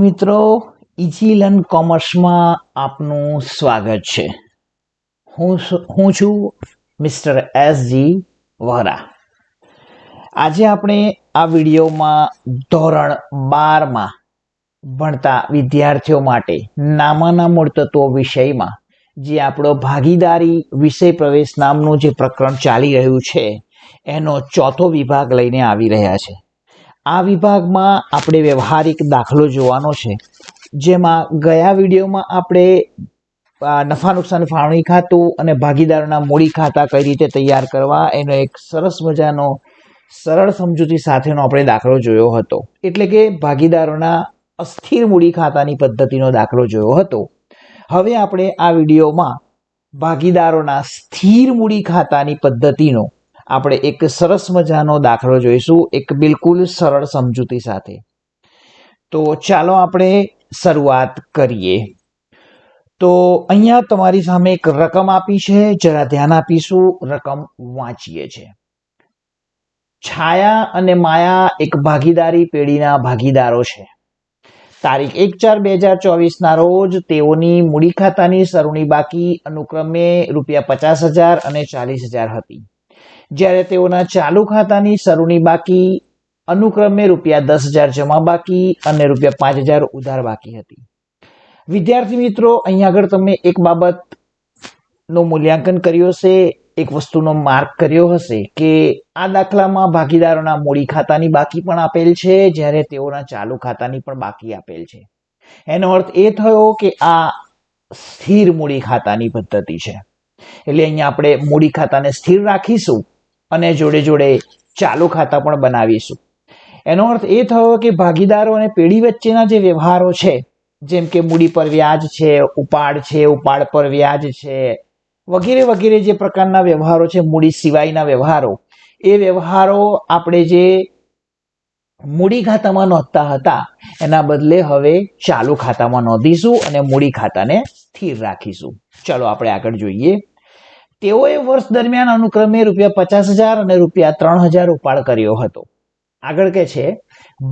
મિત્રો easy learn કોમર્સમાં આપનું સ્વાગત છે. હું હું છું મિસ્ટર એસ જી વોરા. આજે આપણે આ વિડીયોમાં ધોરણ બારમાં ભણતા વિદ્યાર્થીઓ માટે નામાના મૂળ તત્વો વિષયમાં જે આપણો ભાગીદારી વિષય પ્રવેશ નામનું જે પ્રકરણ ચાલી રહ્યું છે, એનો ચોથો વિભાગ લઈને આવી રહ્યા છે. આ વિભાગમાં આપણે વ્યવહારિક દાખલો જોવાનો છે. જેમાં ગયા વિડીયોમાં આપણે નફા નુકસાન ફાળવણી ખાતું અને ભાગીદારોના મૂડી ખાતા કઈ રીતે તૈયાર કરવા, એનો એક સરસ મજાનો, સરળ સમજૂતી સાથેનો આપણે દાખલો જોયો હતો. એટલે કે ભાગીદારોના અસ્થિર મૂડી ખાતાની પદ્ધતિનો દાખલો જોયો હતો. હવે આપણે આ વિડીયોમાં ભાગીદારોના સ્થિર મૂડી ખાતાની પદ્ધતિનો આપણે એક સરસ મજાનો દાખલો જોઈશું, એક બિલકુલ સરળ સમજૂતી સાથે. તો ચાલો આપણે શરૂઆત કરીએ. તો અહીંયા તમારી સામે એક રકમ આપી છે, જરા ધ્યાન આપીશું, રકમ વાંચીએ છે. છાયા અને માયા એક ભાગીદારી પેઢીના ભાગીદારો છે. તારીખ એક ચાર બે હજાર ચોવીસના રોજ તેઓની મૂડી ખાતાની સરુણી બાકી અનુક્રમે રૂપિયા પચાસ હજાર અને ચાલીસ હજાર હતી. જ્યારે તેઓના ચાલુ ખાતાની શરૂની બાકી, અનુક્રમે રૂપિયા દસ હજાર જમા બાકી અને રૂપિયા પાંચ હજાર ઉધાર બાકી હતી. વિદ્યાર્થી મિત્રો અહીંયા આગળ તમે એક બાબતનું મૂલ્યાંકન કર્યું હશે. એક વસ્તુનો માર્ક કર્યો હશે કે આ દાખલામાં ભાગીદારોના મૂડી ખાતાની બાકી પણ આપેલ છે, જ્યારે તેઓના ચાલુ ખાતાની પણ બાકી આપેલ છે. એનો અર્થ એ થયો કે આ સ્થિર મૂડી ખાતાની પદ્ધતિ છે. એટલે અહીંયા આપણે મૂડી ખાતાને સ્થિર રાખીશું. અને જોડે જોડે ચાલુ ખાતા પણ બનાવીશું. એનો અર્થ એ થયો કે ભાગીદારો અને પેઢી વચ્ચેના જે વ્યવહારો છે, જેમ કે મૂડી પર વ્યાજ છે, ઉપાડ છે, ઉપાડ પર વ્યાજ છે, વગેરે વગેરે જે પ્રકારના વ્યવહારો છે, મૂડી સિવાયના વ્યવહારો, એ વ્યવહારો આપણે જે મૂડી ખાતામાં નોંધતા હતા, એના બદલે હવે ચાલુ ખાતામાં નોંધીશું અને મૂડી ખાતાને સ્થિર રાખીશું. ચલો, આપણે આગળ જોઈએ. તેઓએ વર્ષ દરમિયાન અનુક્રમે રૂપિયા પચાસ હજાર અને રૂપિયા ત્રણ હજાર ઉપાડ કર્યો હતો. આગળ કે છે,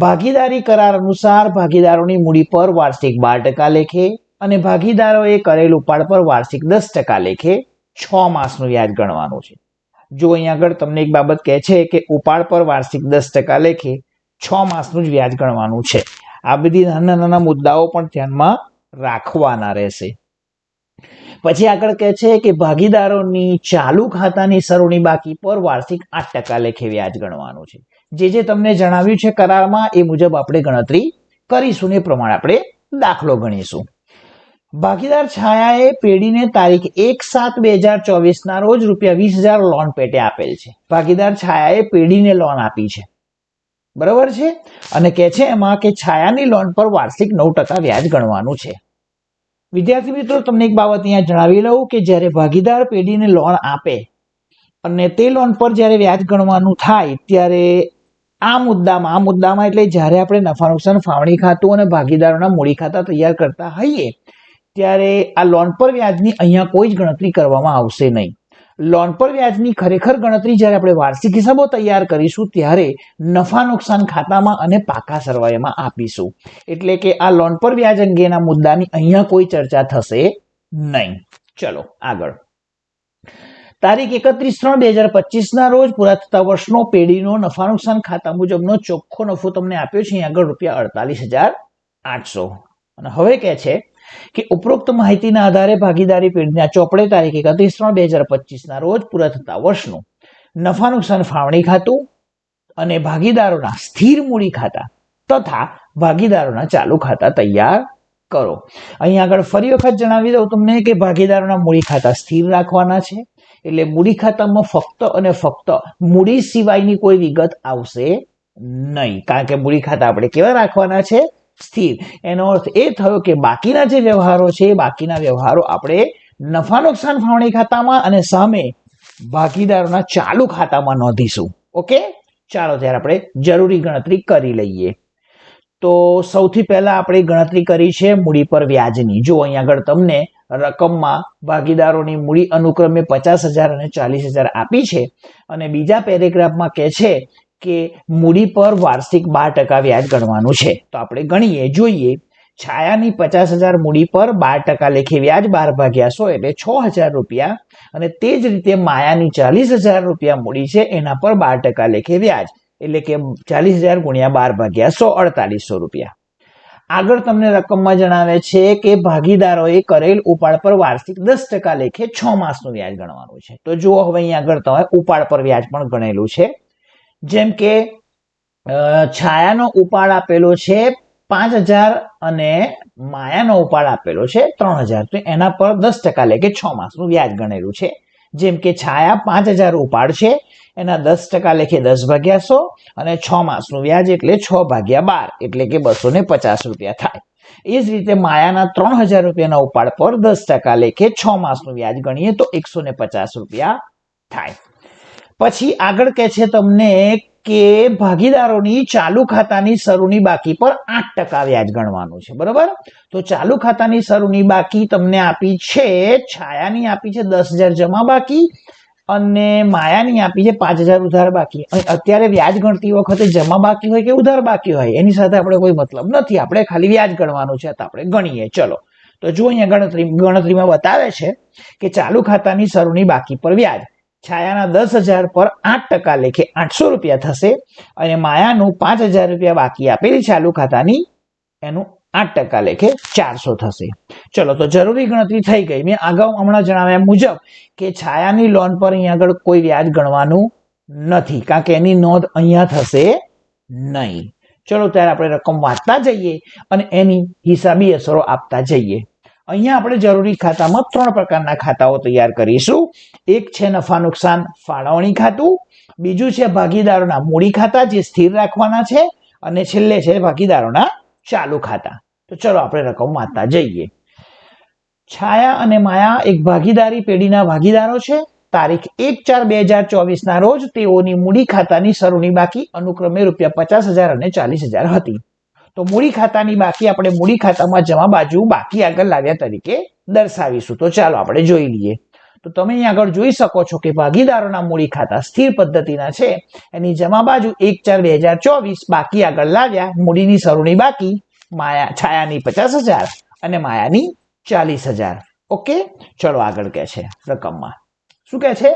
ભાગીદારી કરાર અનુસાર ભાગીદારોની મૂડી પર વાર્ષિક બાર ટકા લેખે અને ભાગીદારોએ કરેલ ઉપાડ પર વાર્ષિક દસ ટકા લેખે છ માસનું વ્યાજ ગણવાનું છે. જો અહીંયા આગળ તમને એક બાબત કહે છે કે ઉપાડ પર વાર્ષિક દસ ટકા લેખે છ માસનું જ વ્યાજ ગણવાનું છે. આ બધી નાના નાના મુદ્દાઓ પણ ધ્યાનમાં રાખવાના રહેશે. પછી આગળ કહે છે કે ભાગીદારોની ચાલુ ખાતાની સરોની બાકી પર વાર્ષિક આઠ ટકા લેખે વ્યાજ ગણવાનું છે. જે જે તમને જણાવ્યું છે કરારમાં, એ મુજબ આપણે ગણતરી કરીશું ને પ્રમાણે આપણે દાખલો ગણીશું. ભાગીદાર છાયાએ પેઢીને તારીખ એક સાત બે હજાર ચોવીસના રોજ રૂપિયા વીસ હજાર લોન પેટે આપેલ છે. ભાગીદાર છાયાએ પેઢીને લોન આપી છે. બરાબર છે? અને કહે છે એમાં કે છાયાની લોન પર વાર્ષિક નવ ટકા વ્યાજ ગણવાનું છે. વિદ્યાર્થી મિત્રો, તમને એક બાબત અહીંયા જણાવી લઉં કે જ્યારે ભાગીદાર પેઢીને લોન આપે અને તે લોન પર જ્યારે વ્યાજ ગણવાનું થાય, ત્યારે આ મુદ્દામાં આ મુદ્દામાં એટલે જ્યારે આપણે નફા નુકસાન ફાળવણી ખાતું અને ભાગીદારોના મૂડી ખાતા તૈયાર કરતા હોઈએ, ત્યારે આ લોન પર વ્યાજની અહીંયા કોઈ જ ગણતરી કરવામાં આવશે નહીં. લોન પર વ્યાજની ખરેખર ગણતરી જ્યારે આપણે વાર્ષિક હિસાબો તૈયાર કરીશું, ત્યારે નફા નુકસાન ખાતામાં અને પાકા સરવાયામાં આપીશું. એટલે કે આ લોન પર વ્યાજ અંગેના મુદ્દાની અહીંયા કોઈ ચર્ચા થશે નહીં. ચલો, આગળ. તારીખ એકત્રીસ ત્રણ બે હજાર પચીસના રોજ પૂરા થતા વર્ષનો પેઢીનો નફા નુકસાન ખાતા મુજબનો ચોખ્ખો નફો તમને આપ્યો છે, અહીં આગળ રૂપિયા અડતાલીસ હજાર આઠસો. અને હવે કહે છે કે ઉપરોક્ત માહિતીના આધારે ભાગીદારી પેઢીના ચોપડે તારીખ એકત્રીસ ત્રણ બે હજાર પચીસના રોજ પૂરા થતા વર્ષનું નફા નુકસાન ફાળવણી ખાતું અને ભાગીદારોના સ્થિર મૂડી ખાતા તથા ભાગીદારોના ચાલુ ખાતા તૈયાર કરો. અહીં આગળ ફરી વખત જણાવી દઉં તમને કે ભાગીદારોના મૂડી ખાતા સ્થિર રાખવાના છે, એટલે મૂડી ખાતામાં ફક્ત અને ફક્ત મૂડી સિવાયની કોઈ વિગત આવશે નહીં. કારણ કે મૂડી ખાતા આપણે કેવા રાખવાના છે? સ્થિર. એનો અર્થ એ થયો કે બાકીના જે વ્યવહારો છે એ બાકીના વ્યવહારો આપણે નફા નુકસાન ફાળવણી ખાતામાં અને સામે ભાગીદારોના ચાલુ ખાતામાં નોંધીશું. ઓકે? ચાલો ત્યારે આપણે જરૂરી ગણતરી કરી લઈએ. તો સૌથી પહેલા આપણે ગણતરી કરી છે મૂડી પર વ્યાજની. જો અહીં આગળ તમને રકમમાં ભાગીદારોની મૂડી અનુક્રમે પચાસ હજાર અને ચાલીસ હજાર આપી છે અને બીજા પેરેગ્રાફમાં કહે છે કે મૂડી પર વાર્ષિક બાર ટકા વ્યાજ ગણવાનું છે. તો આપણે ગણીએ, જોઈએ. છાયાની પચાસ હજાર મૂડી પર બાર ટકા લેખે વ્યાજ બાર ભાગ્યા સો એટલે છ હજાર રૂપિયા. અને તે જ રીતે માયાની ચાલીસ હજાર રૂપિયા મૂડી છે, એના પર બાર ટકા લેખે વ્યાજ. એટલે કે ચાલીસ હજાર ગુણ્યા બાર ભાગ્યા સો, અડતાલીસો રૂપિયા. આગળ તમને રકમમાં જણાવે છે કે ભાગીદારોએ કરેલ ઉપાડ પર વાર્ષિક દસ ટકા લેખે છ માસનું વ્યાજ ગણવાનું છે. તો જુઓ હવે અહીંયા આગળ તમે ઉપાડ પર વ્યાજ પણ ગણેલું છે. જેમ કે છાયાનો ઉપાડ આપેલો છે પાંચ હજાર અને માયાનો ઉપાડ આપેલો છે ત્રણ હજાર. તો એના પર દસ ટકા લેખે છ માસનું વ્યાજ ગણેલું છે. જેમ કે છાયા પાંચ હજાર ઉપાડ છે, એના દસ ટકા લેખે દસ ભાગ્યા સો અને છ માસનું વ્યાજ એટલે છ ભાગ્યા બાર, એટલે કે બસો ને પચાસ રૂપિયા થાય. એ જ રીતે માયાના ત્રણ હજાર રૂપિયાના ઉપાડ પર દસ ટકા લેખે છ માસનું વ્યાજ ગણીએ તો એકસો ને પચાસ રૂપિયા થાય. પછી આગળ કે છે તમને કે ભાગીદારોની ચાલુ ખાતાની શરૂની બાકી પર આઠ ટકા વ્યાજ ગણવાનું છે, બરોબર? તો ચાલુ ખાતાની સરુની બાકી તમને આપી છે, છાયાની આપી છે દસ હજાર જમા બાકી અને માયાની આપી છે પાંચ હજાર ઉધાર બાકી. અત્યારે વ્યાજ ગણતી વખતે જમા બાકી હોય કે ઉધાર બાકી હોય, એની સાથે આપણે કોઈ મતલબ નથી. આપણે ખાલી વ્યાજ ગણવાનું છે, તો આપણે ગણીએ. ચલો, તો જો અહીંયા ગણતરી, ગણતરીમાં બતાવે છે કે ચાલુ ખાતાની શરૂની બાકી પર વ્યાજ છાયાના દસ હજાર પર આઠ ટકા લેખે આઠસો રૂપિયા થશે અને માયાનું પાંચ હજાર રૂપિયા બાકી આપેલી ચાલુ ખાતાની એનું આઠ ટકા લેખે ચારસો થશે. ચલો, તો જરૂરી ગણતરી થઈ ગઈ. મેં અગાઉ હમણાં જણાવ્યા મુજબ કે છાયાની લોન પર અહીંયા આગળ કોઈ વ્યાજ ગણવાનું નથી, કારણ કે એની નોંધ અહીંયા થશે નહીં. ચલો, ત્યારે આપણે રકમ વાંચતા જઈએ અને એની હિસાબી અસરો આપતા જઈએ. અહીંયા આપણે જરૂરી ખાતામાં ત્રણ પ્રકારના ખાતાઓ તૈયાર કરીશું. એક છે નફા નુકસાન ફાળવણી ખાતું, બીજું છે ભાગીદારોના મૂડી ખાતા જે સ્થિર રાખવાના છે, અને છેલ્લે છે ભાગીદારોના ચાલુ ખાતા. તો ચલો આપણે રકમ વાંચતા જઈએ. છાયા અને માયા એક ભાગીદારી પેઢીના ભાગીદારો છે. તારીખ એક ચાર બે હજાર ચોવીસના રોજ તેઓની મૂડી ખાતાની શરૂની બાકી અનુક્રમે રૂપિયા પચાસ હજાર અને ચાલીસ હજાર હતી. તો મૂડી ખાતાની બાકી આપણે મૂડી ખાતામાં જમા બાજુ બાકી આગળ લાવ્યા તરીકે દર્શાવીશું. તો ચાલો આપણે જોઈ લઈએ. તો તમે અહીં આગળ જોઈ શકો છો કે ભાગીદારોના મૂડી ખાતા સ્થિર પદ્ધતિના છે. એની જમા બાજુ એક ચાર બે હજાર ચોવીસ બાકી આગળ લાવ્યા. મૂડીની શરૂની બાકી માયા છાયાની પચાસ હજાર અને માયાની ચાલીસ હજાર. ઓકે? ચલો આગળ કે છે રકમમાં. શું કે છે?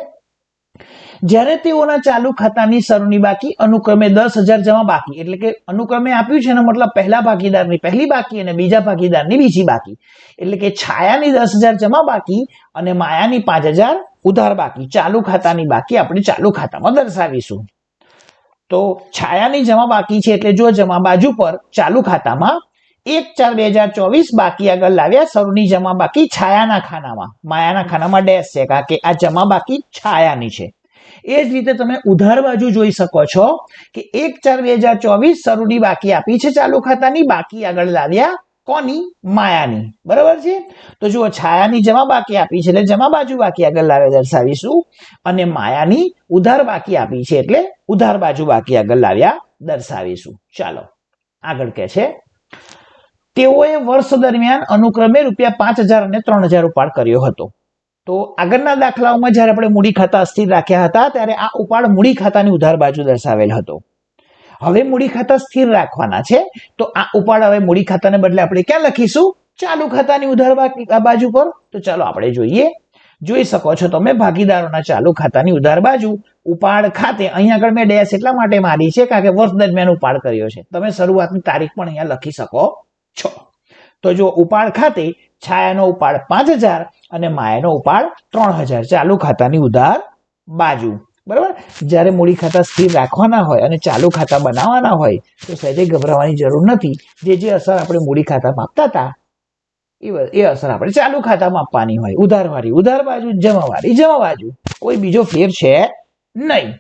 જ્યારે તેઓના ચાલુ ખાતાની શરૂની બાકી, અનુક્રમે દસ હજાર જમા બાકી. એટલે કે અનુક્રમે આપ્યું છે એનો મતલબ પહેલા ભાગીદારની પહેલી બાકી અને બીજા ભાગીદારની બીજી બાકી. એટલે કે છાયાની દસ હજાર જમા બાકી અને માયાની પાંચ હજાર ઉધાર બાકી. ચાલુ ખાતાની બાકી આપણે ચાલુ ખાતામાં દર્શાવીશું. તો છાયાની જમા બાકી છે એટલે જો જમા બાજુ પર ચાલુ ખાતામાં એક ચાર બે હજાર ચોવીસ બાકી આગળ લાવ્યા, શરૂની જમા બાકી છાયાના ખાનામાં. માયાના ખાનામાં ડેશ છે, કારણ કે આ જમા બાકી છાયાની છે. એ જ રીતે તમે ઉધાર બાજુ જોઈ શકો છો કે એક ચાર બે હજાર ચોવીસ સરુની બાકી આપી છે ચાલુ ખાતાની, બાકી આગળ લાવ્યા કોની? માયાની. બરાબર છે? તો જુઓ, છાયાની જમા બાકી આપી છે એટલે જમા બાજુ બાકી આગળ લાવ્યા દર્શાવીશું. અને માયાની ઉધાર બાકી આપી છે એટલે ઉધાર બાજુ બાકી આગળ લાવ્યા દર્શાવીશું. ચાલો, આગળ કે છે. તેઓએ વર્ષ દરમિયાન અનુક્રમે રૂપિયા પાંચ હજાર અને ત્રણ હજાર ઉપાડ કર્યો હતો. તો આગળના દાખલાઓમાં જ્યારે આપણે મૂડી ખાતા અસ્થિર રાખ્યા હતા, ત્યારે આ ઉપાડ મૂડી ખાતાની ઉધાર બાજુ દર્શાવેલ હતો. હવે મૂડી ખાતા સ્થિર રાખવાના છે, તો આ ઉપાડ હવે મૂડી ખાતાને બદલે આપણે ક્યાં લખીશું? ચાલુ ખાતાની ઉધાર બાજુ પર. તો ચાલો આપણે જોઈએ. જોઈ શકો છો તમે ભાગીદારોના ચાલુ ખાતાની ઉધાર બાજુ. ઉપાડ ખાતે અહીંયા આગળ મેં ડેશ એટલા માટે મારી છે કારણ કે વર્ષ દરમિયાન ઉપાડ કર્યો છે. તમે શરૂઆતની તારીખ પણ અહીંયા લખી શકો. છો. તો જો ઉપાડ ખાતે છાયાનો ઉપાડ પાંચ હજાર અને માયાનો ઉપાડ ત્રણ હજાર. ચાલુ ખાતાની ઉધાર બાજુ. બરાબર? જ્યારે મૂડી ખાતા સ્થિર રાખવાના હોય અને ચાલુ ખાતા બનાવવાના હોય, તો સહેજે ગભરાવાની જરૂર નથી. જે જે અસર આપણે મૂડી ખાતામાં આપતા હતા, એ એ અસર આપણે ચાલુ ખાતામાં આપવાની હોય. ઉધારવાળી, ઉધાર બાજુ, જમાવાળી જમા બાજુ કોઈ બીજો ફેર છે નહીં.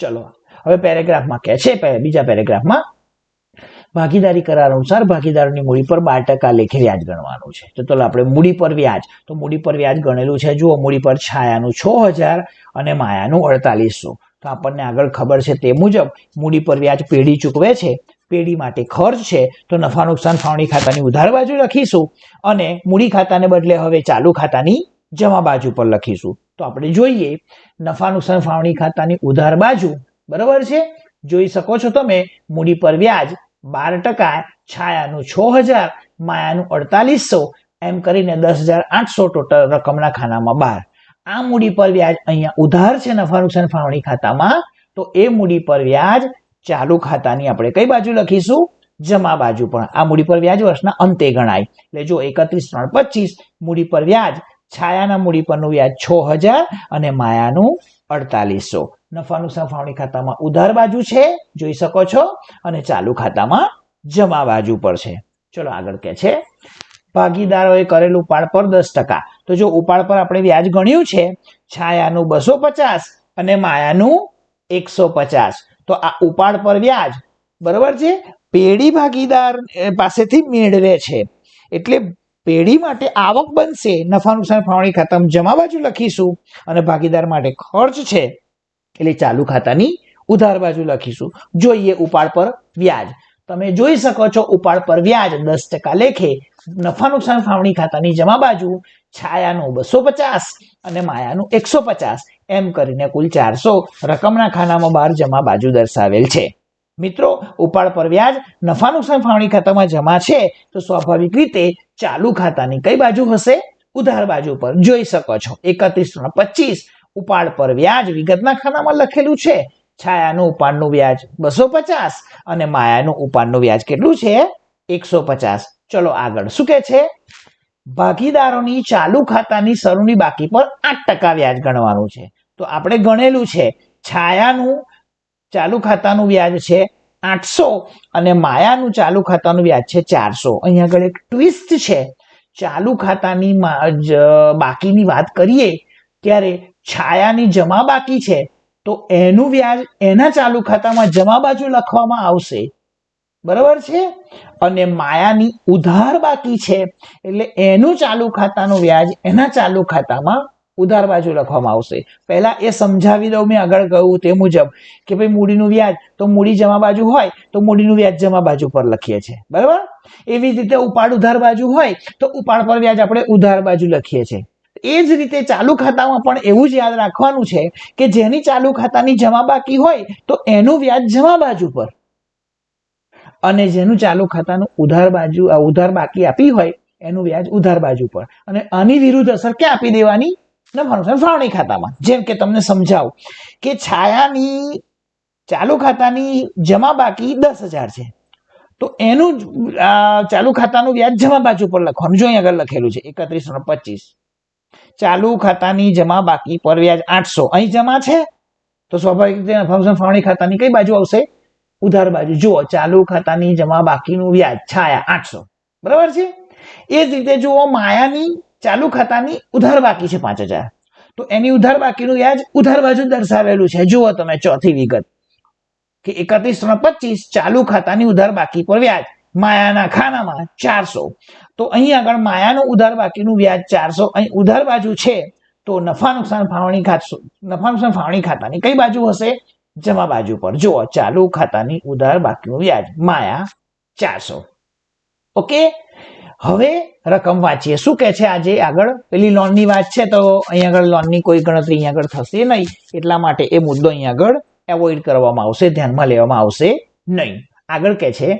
ચલો, હવે પેરેગ્રાફમાં કે છે બીજા પેરેગ્રાફમાં ભાગીદારી કરાર અનુસાર ભાગીદારોની મૂડી પર બાર ટકા લેખે વ્યાજ ગણવાનું છે. તો ચલો આપણે મૂડી પર વ્યાજ. તો મૂડી પર વ્યાજ ગણેલું છે. જુઓ, મૂડી પર છાયાનું છ હજાર અને માયાનું અડતાલીસો. તો આપણને આગળ ખબર છે તે મુજબ મૂડી પર વ્યાજ પેઢી ચૂકવે છે. પેઢી માટે ખર્ચ છે. તો નફા, નુકસાન, ફાળવણી ખાતાની ઉધાર બાજુ લખીશું અને મૂડી ખાતાને બદલે હવે ચાલુ ખાતાની જમા બાજુ પર લખીશું. તો આપણે જોઈએ, નફા, નુકસાન, ફાળવણી ખાતાની ઉધાર બાજુ બરાબર છે? જોઈ શકો છો તમે, મૂડી પર વ્યાજ બાર ટકા છાયાનું છ હજાર, માયાનું અડતાલીસો, એમ કરીને દસ હજાર આઠસો ટોટલ રકમના ખાનામાં બાર આ મૂડી પર વ્યાજ અહીંયા ઉધાર છે નફા નુકસાન ફાળવણી ખાતામાં. તો એ મૂડી પર વ્યાજ ચાલુ ખાતાની આપણે કઈ બાજુ લખીશું? જમા બાજુ પણ. આ મૂડી પર વ્યાજ વર્ષના અંતે ગણાય. એટલે જો એકત્રીસ, ત્રણ, પચીસ, મૂડી પર વ્યાજ, છાયાના મૂડી પરનું વ્યાજ છ હજાર અને માયાનું અડતાલીસો. નફા સંફાવણી ખાતામાં ઉધાર બાજુ છે, જોઈ શકો છો, અને ચાલુ ખાતામાં જમા બાજુ પર છે. ચલો આગળ કે છે. ભાગીદારોએ કરેલ ઉપાડ પર દસ ટકા. તો જો ઉપાડ પર આપણે વ્યાજ ગણ્યું છે, છાયાનું બસો પચાસ અને માયાનું એકસો પચાસ. તો આ ઉપાડ પર વ્યાજ, બરોબર છે? પેઢી ભાગીદાર પાસેથી મેળવે છે. એટલે પેઢી માટે આવક બનશે નફા નુકસાન ફાળવણી ખાતામાં જમા બાજુ લખીશું અને ભાગીદાર માટે ખર્ચ છે. એટલે ચાલુ ખાતાની ઉધાર બાજુ લખીશું. જોઈએ ઉપાડ પર વ્યાજ. તમે જોઈ શકો છો ઉપાડ પર વ્યાજ દસ ટકા લેખે નફા નુકસાન ફાળવણી ખાતાની જમા બાજુ છાયાનું બસો પચાસ અને માયાનું એકસો પચાસ એમ કરીને કુલ ચારસો રકમના ખાનામાં બહાર જમા બાજુ દર્શાવેલ છે. મિત્રો, ઉપાડ પર વ્યાજ નફા નુકસાન ફાળવણી ખાતામાં જમા છે તો સ્વાભાવિક રીતે ચાલુ ખાતાની કઈ બાજુ હશે? ઉધાર બાજુ પર. જોઈ શકો છો. એકત્રીસ પચીસ ઉપાડ પર વ્યાજ વિગતના ખાનામાં લખેલું છે. છાયાનું ઉપાડનું વ્યાજ બસો પચાસ અને માયાનું ઉપાડનું વ્યાજ કેટલું છે? એકસો પચાસ ચલો આગળ. શું કે છે? ભાગીદારોની ચાલુ ખાતાની શરૂની બાકી પર આઠ ટકા વ્યાજ ગણવાનું છે. તો આપણે ગણેલું છે. છાયાનું ચાલુ ખાતાનું વ્યાજ છે આઠસો અને માયાનું ચાલુ ખાતાનું વ્યાજ છે ચારસો. અહીંયા આગળ એક ટ્વિસ્ટ છે. ચાલુ ખાતાની બાકીની વાત કરીએ, ત્યારે છાયાની જમા બાકી છે, તો એનું વ્યાજ એના ચાલુ ખાતામાં જમા બાજુ લખવામાં આવશે. બરાબર છે? અને માયાની ઉધાર બાકી છે, એટલે એનું ચાલુ ખાતાનું વ્યાજ એના ચાલુ ખાતામાં ઉધાર બાજુ લખવામાં આવશે. પહેલા એ સમજાવી દઉં મેં આગળ કહ્યું તે મુજબ, કે ભાઈ મૂડીનું વ્યાજ તો મૂડી જમા બાજુ હોય, તો મૂડીનું વ્યાજ જમા બાજુ પર લખીએ છીએ. બરાબર? એવી જ રીતે ઉપાડ ઉધાર બાજુ હોય, તો ઉપાડ પર વ્યાજ આપણે ઉધાર બાજુ લખીએ છીએ. એ જ રીતે ચાલુ ખાતામાં પણ એવું જ યાદ રાખવાનું છે કે જેની ચાલુ ખાતાની જમા બાકી હોય તો એનું વ્યાજ જમા બાજુ પર. અને જેનું ચાલુ ખાતાનું ઉધાર બાજુ ઉધાર બાકી આપી હોય, એનું વ્યાજ ઉધાર બાજુ પર. અને આની વિરુદ્ધ અસર ક્યાં આપી દેવાની? ફાળવણી ખાતામાં. જેમ કે તમને સમજાવું કે છાયાની ચાલુ ખાતાની જમા બાકી દસ હજાર છે. તો એનું ચાલુ ખાતાનું વ્યાજ જમા બાજુ પર લખવાનું. જો અહીં આગળ લખેલું છે, એકત્રીસ પચીસ. ચાલુ ખાતાની જમા બાકી પર વ્યાજ આઠસો. અહીં જમા છે? તો સ્વાભાવિક રીતે ફંક્શન ફાળવણી ખાતાની કઈ બાજુ આવશે? ઉધાર બાજુ. જુઓ, ચાલુ ખાતાની જમા બાકીનું વ્યાજ છાયા આઠસો. બરાબર છે? એ જ રીતે જુઓ, માયાની ચાલુ ખાતાની ઉધાર બાકી છે પાંચ હજાર. તો એની ઉધાર બાકીનું વ્યાજ ઉધાર બાજુ દર્શાવેલું છે. જુઓ તમે ચોથી વિગત. કે એકત્રીસ ત્રણ પચીસ ચાલુ ખાતાની ઉધાર બાકી પર વ્યાજ. માયાના ખાનામાં ચારસો. તો અહીં આગળ માયાનું ઉધાર બાકીનું વ્યાજ ચારસો. અહીં ઉધાર બાજુ છે તો નફા નુકસાન ફાળવણી ખાતો નફા નુકસાન ફાળવણી ખાતાની કઈ બાજુ હશે? જમા બાજુ પર. જુઓ, ચાલુ ખાતાની ઉધાર બાકીનું વ્યાજ. માયા ચારસો. ઓકે? હવે રકમ વાંચીએ. શું કે છે આજે આગળ? પેલી લોનની વાત છે તો અહીં આગળ લોનની કોઈ ગણતરી અહીં આગળ થશે નહીં. એટલા માટે એ મુદ્દો અહીં આગળ એવોઇડ કરવામાં આવશે, ધ્યાનમાં લેવામાં આવશે નહીં. આગળ કે છે,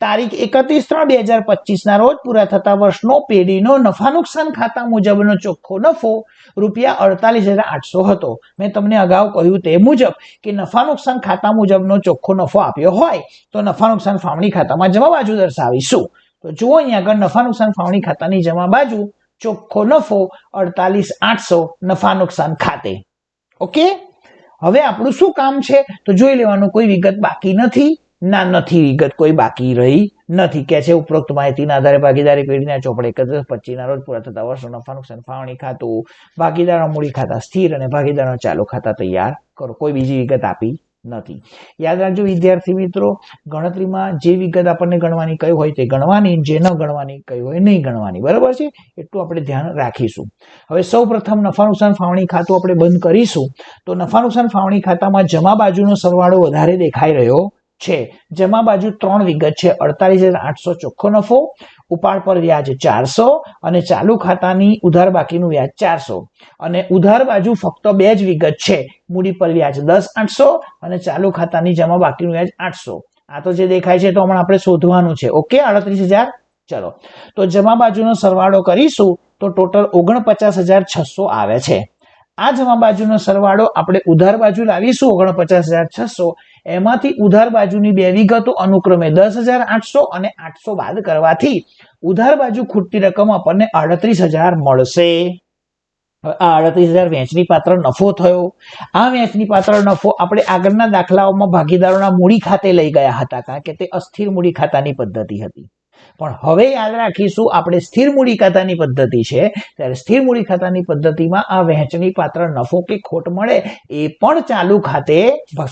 તારીખ એકત્રીસ ત્રણ બે હજાર પચીસના રોજ પૂરા થતા વર્ષનો પેઢીનો નફા નુકસાન ખાતા મુજબનો ચોખ્ખો નફો રૂપિયા અડતાલીસ હજાર આઠસો હતો. મેં તમને અગાઉ કહ્યું તે મુજબ કે નફા નુકસાન ખાતા મુજબનો ચોખ્ખો નફો આપ્યો હોય તો નફા નુકસાન ફાળવણી ખાતામાં જમા બાજુ દર્શાવીશું. તો જુઓ અહીંયા આગળ નફા નુકસાન ફાળવણી ખાતાની જમા બાજુ ચોખ્ખો નફો અડતાલીસ આઠસો નફા નુકસાન ખાતે. ઓકે? હવે આપણું શું કામ છે? તો જોઈ લેવાનું, કોઈ વિગત બાકી નથી. ના, નથી, વિગત કોઈ બાકી રહી નથી. કે છે, ઉપરોક્ત માહિતીના આધારે ભાગીદારી પેઢીના ચોપડે એકત્રીસ, પચીસના રોજ પૂરા થતા વર્ષો નફા નુકસાન ફાળવણી ખાતું, ભાગીદારો મૂડી ખાતા સ્થિર અને ભાગીદારો ચાલુ ખાતા તૈયાર કરો. કોઈ બીજી વિગત આપી નથી. યાદ રાખજો, વિદ્યાર્થી મિત્રો, ગણતરીમાં જે વિગત આપણને ગણવાની કઈ હોય તે ગણવાની, જે ન ગણવાની કઈ હોય નહીં ગણવાની. બરાબર છે? એટલું આપણે ધ્યાન રાખીશું. હવે સૌ પ્રથમ નફા નુકસાન ફાળવણી ખાતું આપણે બંધ કરીશું. તો નફા નુકસાન ફાળવણી ખાતામાં જમા બાજુનો સરવાળો વધારે દેખાઈ રહ્યો છે. જમા બાજુ ત્રણ વિગત છે. અડતાલીસ હજાર આઠસો ચોખ્ખો નફો, ઉપાડ પર વ્યાજ ચારસો અને ચાલુ ખાતાની ઉધાર બાકીનું વ્યાજ ચારસો. અને ઉધાર બાજુ ફક્ત બે જ વિગત છે. મૂડી પર વ્યાજ દસ આઠસો અને ચાલુ ખાતાની જમા બાકીનું વ્યાજ આઠસો. આ તો જે દેખાય છે તો હમણાં આપણે શોધવાનું છે. ઓકે અડત્રીસ હજાર? ચલો. તો જમા બાજુનો સરવાળો કરીશું તો ટોટલ ઓગણપચાસ હજાર છસો આવે છે. આ જમા બાજુનો સરવાળો આપણે ઉધાર બાજુ લાવીશું, ઓગણપચાસ હજાર છસો. એમાંથી ઉધાર બાજુની બે વિગતો અનુક્રમે દસ હજાર આઠસો અને આઠસો બાદ કરવાથી ઉધાર બાજુ ખૂટતી રકમ આપણને આડત્રીસ હજાર મળશે. આ આડત્રીસ હજાર વેચની પાત્ર નફો થયો. આ વેચની પાત્ર નફો આપણે આગળના દાખલાઓમાં ભાગીદારોના મૂડી ખાતે લઈ ગયા હતા, કારણ કે તે અસ્થિર મૂડી ખાતાની પદ્ધતિ હતી. પણ હવે યાદ રાખીશું, આપણે સ્થિર મૂડી ખાતાની પદ્ધતિ છે. ત્યારે સ્થિર મૂડી ખાતાની પદ્ધતિમાં આ વહેંચણી પાત્ર નફો કે ખોટ મળે એ પણ ચાલુ ખાતે,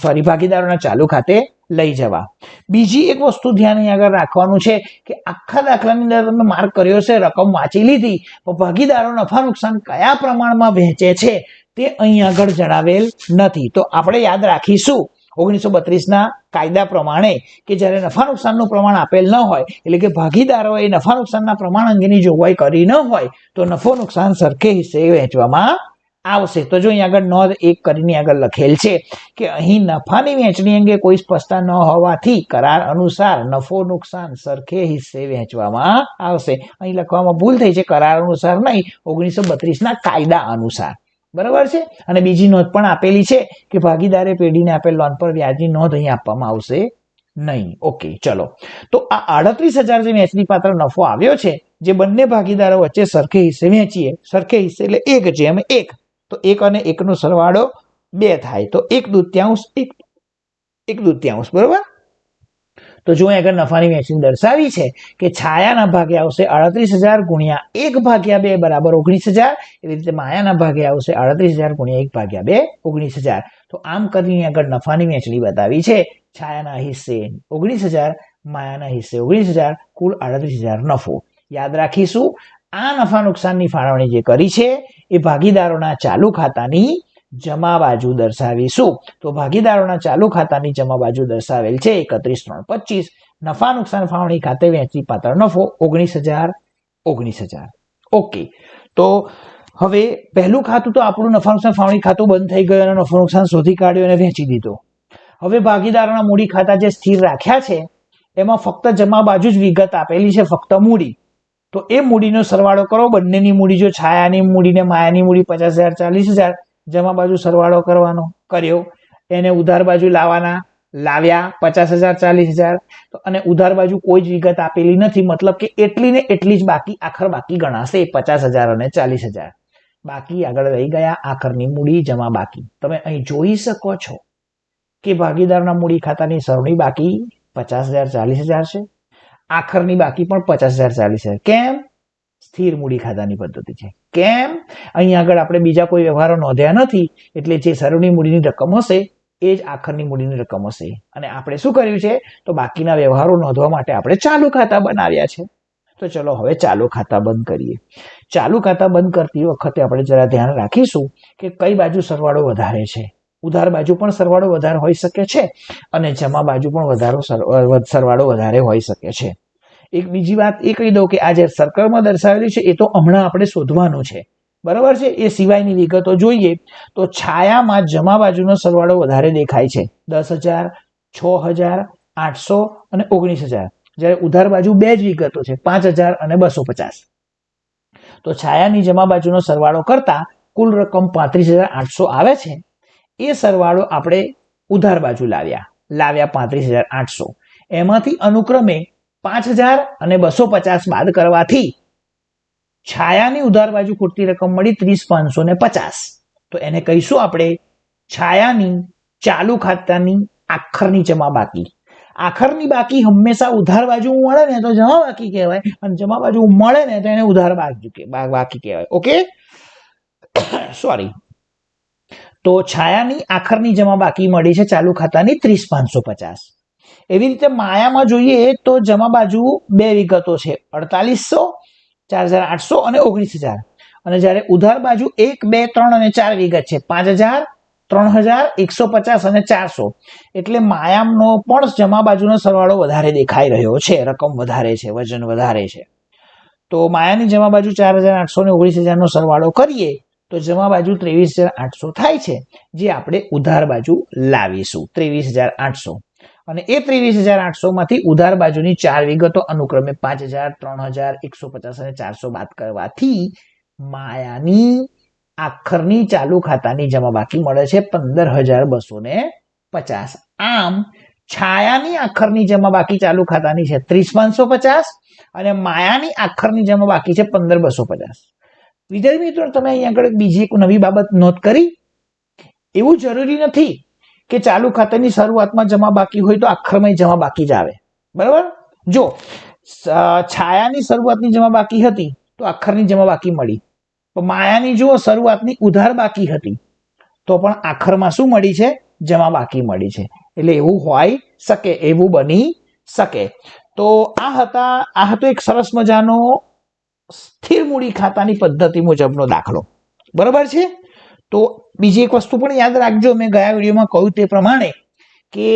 સોરી, ભાગીદારોના ચાલુ ખાતે લઈ જવા. બીજી એક વસ્તુ ધ્યાન આગળ રાખવાનું છે કે આખા દાખલાની અંદર તમે માર્ક કર્યો છે રકમ વાંચી લીધી, પણ ભાગીદારો નફા નુકસાન કયા પ્રમાણમાં વહેંચે છે તે અહીં આગળ જણાવેલ નથી. તો આપણે યાદ રાખીશું ઓગણીસો બત્રીસના કાયદા પ્રમાણે કે જ્યારે નફા નુકસાનનું પ્રમાણ આપેલ ન હોય, એટલે કે ભાગીદારોએ નફા નુકસાનના પ્રમાણ અંગેની જોગવાઈ કરી ન હોય, તો નફો નુકસાન સરખે હિસ્સે વહેંચવામાં આવશે. તો જો અહીં આગળ નોંધ એક કરીને આગળ લખેલ છે કે અહીં નફાની વહેંચણી અંગે કોઈ સ્પષ્ટતા ન હોવાથી કરાર અનુસાર નફો નુકસાન સરખે હિસ્સે વહેંચવામાં આવશે. અહીં લખવામાં ભૂલ થઈ છે, કરાર અનુસાર નહીં ઓગણીસો બત્રીસના કાયદા અનુસાર. બરાબર છે? અને બીજી નોંધ પણ આપેલી છે કે ભાગીદારે પેઢીને આપેલ લોન પર વ્યાજની નોંધ અહીં આપવામાં આવશે નહીં. ઓકે ચલો. તો આ આડત્રીસ હજાર જે વેચની પાત્ર નફો આવ્યો છે, જે બંને ભાગીદારો વચ્ચે સરખે હિસ્સે વેચીએ સરખે હિસ્સે એટલે એક છે અમે એક. તો એક અને એકનો સરવાળો બે થાય. તો એક દૂત્યાંશ, એક એક દૂત્યાંશ, બરોબર? તો જો અહીં આગળ નફાની વહેંચણી દર્શાવી છે કે છાયાના ભાગે આવશે અડત્રીસ હજાર ગુણ્યા એક ભાગ્યા બે બરાબર ઓગણીસ હજાર. એવી રીતે માયાના ભાગે આવશે અડત્રીસ હજાર ગુણ્યા એક ભાગ્યા બે ઓગણીસ હજાર. તો આમ કરીને આગળ નફાની વહેંચણી બતાવી છે. છાયાના હિસ્સે ઓગણીસ હજાર, માયાના હિસ્સે ઓગણીસ હજાર, કુલ આડત્રીસ હજાર નફો. યાદ રાખીશું, આ નફા નુકસાનની ફાળવણી જે કરી છે, એ ભાગીદારોના ચાલુ ખાતાની જમા બાજુ દર્શાવીશું. તો ભાગીદારોના ચાલુ ખાતાની જમા બાજુ દર્શાવેલ છે એકત્રીસ, ત્રણ, પચીસ. નફા, નુકસાન, ફાળવણી ખાતે વહેંચી પાત્ર નફો ઓગણીસ હજાર ઓગણીસ હજાર. ઓકે તો હવે પહેલું ખાતું તો આપણું નફા, નુકસાન, ફાળવણી ખાતું બંધ થઈ ગયું અને નફો, નુકસાન શોધી કાઢ્યું અને વહેંચી દીધો. હવે ભાગીદારોના મૂડી ખાતા જે સ્થિર રાખ્યા છે, એમાં ફક્ત જમા બાજુ જ વિગત આપેલી છે, ફક્ત મૂડી. તો એ મૂડીનો સરવાળો કરો. બંનેની મૂડી જો છાયાની મૂડી ને માયાની મૂડી પચાસ હજાર, ચાલીસ હજાર જમા બાજુ સરવાળો કરવાનો કર્યો. એને ઉધાર બાજુ લાવવાના લાવ્યા પચાસ હજાર, ચાલીસ હજાર. અને ઉધાર બાજુ કોઈ જ વિગત આપેલી નથી. મતલબ કે એટલી ને એટલી જ બાકી, આખર બાકી ગણાશે. પચાસ હજાર અને ચાલીસ હજાર. બાકી આગળ રહી ગયા, આખરની મૂડી જમા બાકી. તમે અહીં જોઈ શકો છો કે ભાગીદારના મૂડી ખાતાની સરણી બાકી પચાસ હજાર, ચાલીસ હજાર છે. આખરની બાકી પણ પચાસ હજાર, ચાલીસ હજાર. કેમ? સ્થિર મૂડી ખાતાની પદ્ધતિ છે. કેમ? અહીં આગળ આપણે બીજા કોઈ વ્યવહારો નોંધ્યા નથી, એટલે જે સરવણી મૂડીની રકમ હશે, એ જ આખરની મૂડીની રકમ હશે. અને આપણે શું કર્યું છે? તો બાકીના વ્યવહારો નોંધવા માટે આપણે ચાલુ ખાતા બનાવ્યા છે. તો ચલો હવે ચાલુ ખાતા બંધ કરીએ. ચાલુ ખાતા બંધ કરતી વખતે આપણે જરા ધ્યાન રાખીશું કે કઈ બાજુ સરવાળો વધારે છે. ઉધાર બાજુ પણ સરવાળો વધારે હોઈ શકે છે, અને જમા બાજુ પણ વધારો સરવાળો વધારે હોઈ શકે છે. એક બીજી વાત એ કહી દઉં કે આ જે સર્કલમાં દર્શાવેલી છે, એ તો હમણાં આપણે શોધવાનું છે. બરાબર છે? એ સિવાયની વિગતો જોઈએ તો છાયામાં જમા બાજુનો સરવાળો વધારે દેખાય છે. દસ હજાર, છ હજાર, આઠસો અને ઓગણીસ હજાર. જ્યારે ઉધાર બાજુ બે જ વિગતો છે, પાંચ હજાર અને બસો પચાસ. તો છાયાની જમા બાજુનો સરવાળો કરતા કુલ રકમ પાંત્રીસ હજાર આઠસો આવે છે. એ સરવાળો આપણે ઉધાર બાજુ લાવ્યા. લાવ્યા પાંત્રીસ હજાર આઠસો. એમાંથી અનુક્રમે પાંચ હજાર અને બસો પચાસ બાદ કરવાથી છાયાની ઉધાર બાજુ ખૂટતી રકમ મળી ત્રીસ પાંચસો ને પચાસ. તો એને કહીશું આપણે છાયાની ચાલુ ખાતાની આખરની જમા બાકી. આખરની બાકી હંમેશા ઉધાર બાજુ મળે ને તો જમા બાકી કહેવાય. અને જમા બાજુ મળે ને તો એને ઉધાર બાજુ બાકી કહેવાય. ઓકે? સોરી તો છાયાની આખરની જમા બાકી મળી છે ચાલુ ખાતાની ત્રીસ પાંચસો પચાસ. એવી રીતે માયામાં જોઈએ તો જમા બાજુ બે વિગતો છે. અડતાલીસો ચાર હજાર આઠસો અને ઓગણીસ હજાર. અને જ્યારે ઉધાર બાજુ એક, બે, ત્રણ અને ચાર વિગત છે, પાંચ હજાર, ત્રણ હજાર, એકસો પચાસ અને ચારસો. એટલે માયામનો પણ જમા બાજુનો સરવાળો વધારે દેખાઈ રહ્યો છે, રકમ વધારે છે, વજન વધારે છે. તો માયાની જમા બાજુ ચાર હજાર આઠસો ને ઓગણીસ હજારનો સરવાળો કરીએ, તો જમા બાજુ ત્રેવીસ હજાર આઠસો થાય છે, જે આપણે ઉધાર બાજુ લાવીશું, ત્રેવીસ હજાર આઠસો. અને એ ત્રેવીસ હજાર આઠસો માંથી ઉધાર બાજુની ચાર વિગતો અનુક્રમે પાંચ હજાર, ત્રણ હજાર, એકસો પચાસ અને ચારસો બાદ કરવાથી માયાની આખરની ચાલુ ખાતાની જમા બાકી મળે છે પંદર હજાર બસો ને પચાસ. આમ છાયાની આખરની જમા બાકી ચાલુ ખાતાની છે ત્રીસ પાંચસો પચાસ અને માયાની આખરની જમા બાકી છે પંદર બસો પચાસ. વિદ્યાર્થી મિત્રો, તમે અહીં આગળ બીજી એક નવી બાબત નોંધ કરી. એવું જરૂરી નથી કે ચાલુ ખાતાની શરૂઆતમાં જમા બાકી હોય તો આખરમાં જમા બાકી જ આવે. બરાબર? જો છાયાની શરૂઆતની જમા બાકી હતી તો આખરની જમા બાકી મળી. તો માયાની જુઓ, શરૂઆતની ઉધાર બાકી હતી તો પણ આખરમાં શું મળી છે? જમા બાકી મળી છે. એટલે એવું હોય શકે, એવું બની શકે. તો આ હતા, આ હતો એક સરસ મજાનો સ્થિર મૂડી ખાતાની પદ્ધતિ મુજબનો દાખલો. બરાબર છે? તો બીજી એક વસ્તુ પણ યાદ રાખજો, મેં ગયા વિડીયોમાં કહ્યું તે પ્રમાણે કે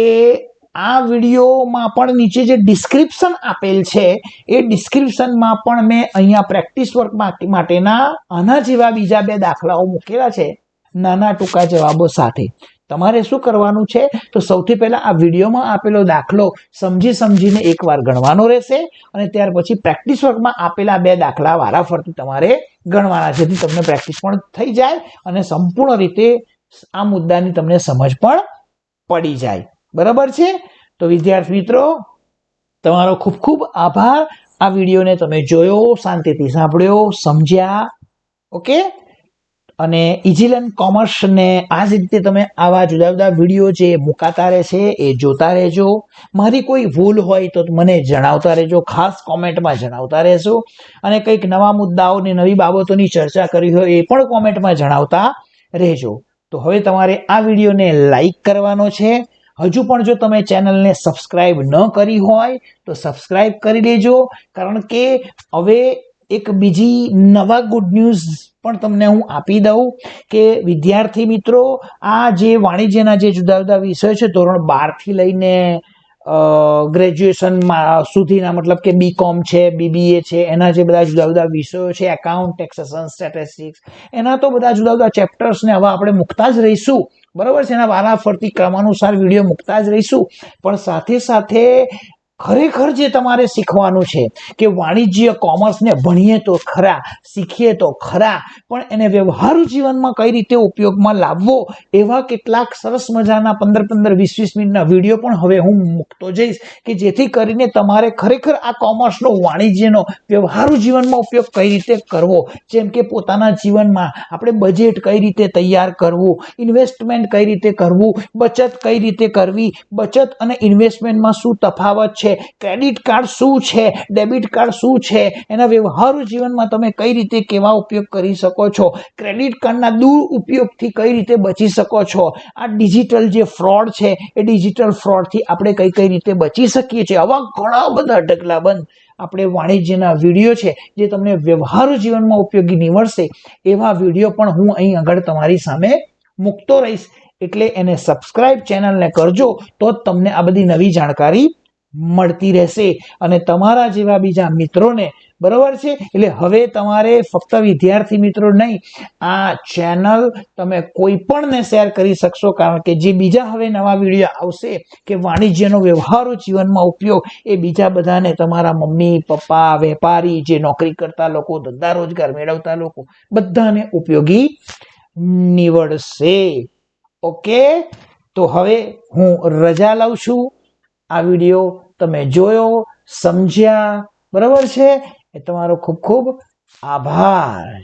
આ વિડીયોમાં પણ નીચે જે ડિસ્ક્રિપ્શન આપેલ છે, એ ડિસ્ક્રિપ્શનમાં પણ મેં અહીંયા પ્રેક્ટિસ વર્ક માટેના આના જેવા બીજા બે દાખલાઓ મૂકેલા છે, નાના ટૂંકા જવાબો સાથે. તમારે શું કરવાનું છે? તો સૌથી પહેલાં આ વિડીયોમાં આપેલો દાખલો સમજી સમજીને એકવાર ગણવાનો રહેશે અને ત્યાર પછી પ્રેક્ટિસ વર્કમાં આપેલા બે દાખલા વારાફરતી તમારે ગણવાના જેથી તમને પ્રેક્ટિસ પણ થઈ જાય અને સંપૂર્ણ રીતે આ મુદ્દાની તમને સમજ પણ પડી જાય. બરાબર છે? તો વિદ્યાર્થી મિત્રો, તમારો ખૂબ ખૂબ આભાર. આ વિડીયોને તમે જોયો, શાંતિથી સાંભળ્યો, સમજ્યા. ઓકે? અને ઇઝીલન કોમર્સને આ જ રીતે તમે આવા જુદા જુદા વીડિયો જે મુકાતા રહેશે, એ જોતા રહેજો. મારી કોઈ ભૂલ હોય તો મને જણાવતા રહેજો, ખાસ કોમેન્ટમાં જણાવતા રહેશો અને કંઈક નવા મુદ્દાઓ ને નવી બાબતોની ચર્ચા કરી હોય એ પણ કોમેન્ટમાં જણાવતા રહેજો. તો હવે તમારે આ વિડીયોને લાઈક કરવાનો છે. હજુ પણ જો તમે ચેનલને સબસ્ક્રાઇબ ન કરી હોય, તો સબસ્ક્રાઇબ કરી લેજો. કારણ કે હવે એક બીજી નવા ગુડ ન્યૂઝ પણ તમને હું આપી દઉં કે વિદ્યાર્થી મિત્રો, આ જે વાણિજ્યના જે જુદા જુદા વિષયો છે, ધોરણ બારથી લઈને ગ્રેજ્યુએશનમાં સુધીના મતલબ કે બીકોમ છે બીબીએ છે, એના જે બધા જુદા જુદા વિષયો છે એકાઉન્ટ ટેક્સેશન સ્ટેટિસ્ટિક્સ એના તો બધા જુદા જુદા ચેપ્ટર્સને હવે આપણે મૂકતા જ રહીશું. બરાબર છે? એના વારાફરતી ક્રમાનુસાર વીડિયો મૂકતા જ રહીશું. પણ સાથે સાથે ખરેખર જે તમારે શીખવાનું છે કે વાણિજ્ય કોમર્સને ભણીએ તો ખરા, શીખીએ તો ખરા, પણ એને વ્યવહારુ જીવનમાં કઈ રીતે ઉપયોગમાં લાવવો, એવા કેટલાક સરસ મજાના પંદર પંદર વીસ વીસ મિનિટના વીડિયો પણ હવે હું મૂકતો જઈશ કે જેથી કરીને તમારે ખરેખર આ કોમર્સનો, વાણિજ્યનો વ્યવહારુ જીવનમાં ઉપયોગ કઈ રીતે કરવો, જેમ કે પોતાના જીવનમાં આપણે બજેટ કઈ રીતે તૈયાર કરવું ઇન્વેસ્ટમેન્ટ કઈ રીતે કરવું, બચત કઈ રીતે કરવી, બચત અને ઇન્વેસ્ટમેન્ટમાં શું તફાવત છે ક્રેડિટ કાર્ડ શું છે? ડેબિટ કાર્ડ શું છે? એના વ્યવહારુ જીવનમાં તમે કઈ રીતે કેવા ઉપયોગ કરી શકો છો? ક્રેડિટ કાર્ડના દુરુપયોગથી કઈ રીતે બચી શકો છો? આ ડિજિટલ જે ફ્રોડ છે, એ ડિજિટલ ફ્રોડથી આપણે કઈ કઈ રીતે બચી શકીએ છીએ? આવા ઘણા બધા ઢગલાબંધ આપણે વાણિજ્યના વીડિયો છે, જે તમને વ્યવહારુ જીવનમાં ઉપયોગી નીવડશે. એવા વીડિયો પણ હું અહીં આગળ તમારી સામે મૂકતો રહીશ. એટલે એને સબસ્ક્રાઇબ ચેનલને કરજો, તો જ તમને આ બધી નવી જાણકારી મળતી રહેશે અને તમારા જેવા બીજા મિત્રોને, બરોબર છે? એટલે હવે તમારે ફક્ત વિદ્યાર્થી મિત્રો નહીં, આ ચેનલ તમે કોઈ પણને શેર કરી શકશો, કારણ કે જે બીજા હવે નવા વીડિયો આવશે, કે વાણિજ્યનો વ્યવહારુ જીવનમાં ઉપયોગ, એ બીજા બધાને તમારા મમ્મી, પપ્પા, વેપારી, જે નોકરી કરતા લોકો, ધંધા રોજગાર મેળવતા લોકો, બધાને ઉપયોગી નીવડશે. ઓકે? તો હવે હું રજા લઉં છું. આ વીડિયો તમે જોયો સમજ્યા બરાબર છે? એ તમારો ખૂબ ખૂબ આભાર.